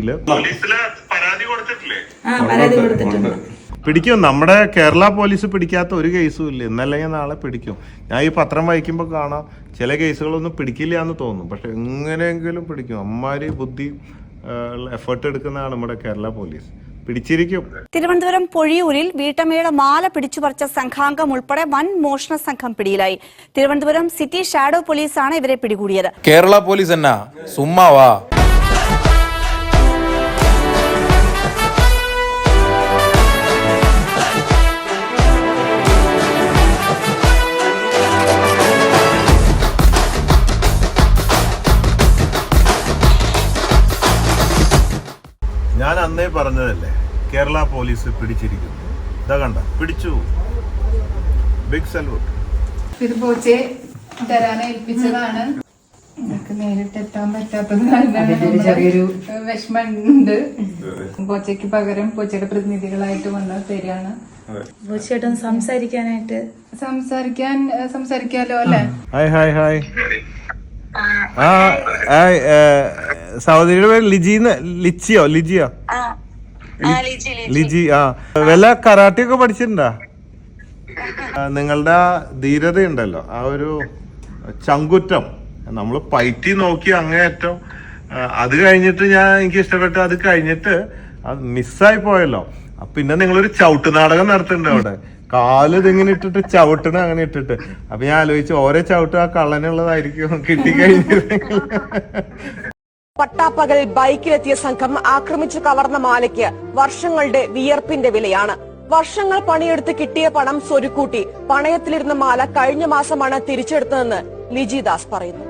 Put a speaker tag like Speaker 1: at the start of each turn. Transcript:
Speaker 1: രീതിയിൽ
Speaker 2: പരാതി
Speaker 3: കൊടുത്തിട്ടുണ്ട്.
Speaker 1: പിടിക്കും. നമ്മുടെ കേരള പോലീസ് പിടിക്കാത്ത ഒരു കേസും ഇല്ല. ഇന്നല്ലെങ്കിൽ നാളെ പിടിക്കും. ഞാൻ ഈ പത്രം വായിക്കുമ്പോൾ കാണാം. ചില കേസുകളൊന്നും പിടിക്കില്ല എന്ന് തോന്നും. പക്ഷെ എങ്ങനെയെങ്കിലും പിടിക്കും. അമ്മാരി ബുദ്ധി എഫേർട്ട് എടുക്കുന്നതാണ് നമ്മുടെ കേരള പോലീസ്. പിടിച്ചിരിക്കും.
Speaker 4: തിരുവനന്തപുരം പൊഴിയൂരിൽ വീട്ടമ്മയുടെ മാല പിടിച്ചുപറിച്ച സംഘാംഗം ഉൾപ്പെടെ വൻ മോഷണ സംഘം പിടിയിലായി. തിരുവനന്തപുരം സിറ്റി ഷാഡോ പോലീസാണ് ഇവരെ പിടികൂടിയത്.
Speaker 5: കേരള പോലീസ് എന്നാ? സുമ്മാവാ.
Speaker 1: ഞാൻ അന്നേ പറഞ്ഞതല്ലേ കേരള പോലീസ് പിടിച്ചിരിക്കുന്നു. ഇതാ കണ്ട പിടിച്ചു. ബിഗ് സല്യൂട്ട്
Speaker 6: ഇത് പോച്ചെ തരാൻ ഏൽപ്പിച്ചതാണ്. എനിക്ക് നേരിട്ട് എത്താൻ പറ്റാത്തത് ചെറിയൊരു വിഷമമുണ്ട്. പോച്ചയ്ക്ക് പകരം പോച്ചയുടെ പ്രതിനിധികളായിട്ട് വന്ന് തരികയാണ്.
Speaker 3: തീർച്ചയായിട്ടും സംസാരിക്കാനായിട്ട്
Speaker 6: സംസാരിക്കാൻ സംസാരിക്കാലോ അല്ലേ?
Speaker 1: Hi hi hi. ആ സഹോദരിയുടെ പേര് ലിജിന്ന് ലിച്ചിയോ ലിജിയോ? ലിജി ആ. വല്ല കരാട്ടി ഒക്കെ പഠിച്ചിട്ടുണ്ടാ നിങ്ങളുടെ ആ ധീരതയുണ്ടല്ലോ. ആ ഒരു ചങ്കുറ്റം. നമ്മൾ പയറ്റി നോക്കി അങ്ങേയറ്റം. അത് കഴിഞ്ഞിട്ട് ഞാൻ എനിക്ക് ഇഷ്ടപ്പെട്ട അത് കഴിഞ്ഞിട്ട് അത് മിസ്സായി പോയല്ലോ. അപ്പൊ പിന്നെ നിങ്ങളൊരു ചവിട്ട് നാടകം നടത്തുന്നുണ്ട് അവിടെ. കാൽ ഇതിങ്ങനെ ഇട്ടിട്ട് ചവിട്ടണ അങ്ങനെ ഇട്ടിട്ട്. അപ്പൊ ഞാൻ ആലോചിച്ചു ഓരോ ചവിട്ട് ആ കള്ളനുള്ളതായിരിക്കും. കിട്ടിക്കഴിഞ്ഞിരുന്നെങ്കിൽ
Speaker 7: പട്ടാപ്പകൽ ബൈക്കിലെത്തിയ സംഘം ആക്രമിച്ചു കവർന്ന മാലയ്ക്ക് വർഷങ്ങളുടെ വിയർപ്പിന്റെ വിലയാണ്. വർഷങ്ങൾ പണിയെടുത്ത് കിട്ടിയ പണം സ്വരുക്കൂട്ടി പണയത്തിലിരുന്ന മാല കഴിഞ്ഞ മാസമാണ് തിരിച്ചെടുത്തതെന്ന് ലിജി ദാസ് പറയുന്നു.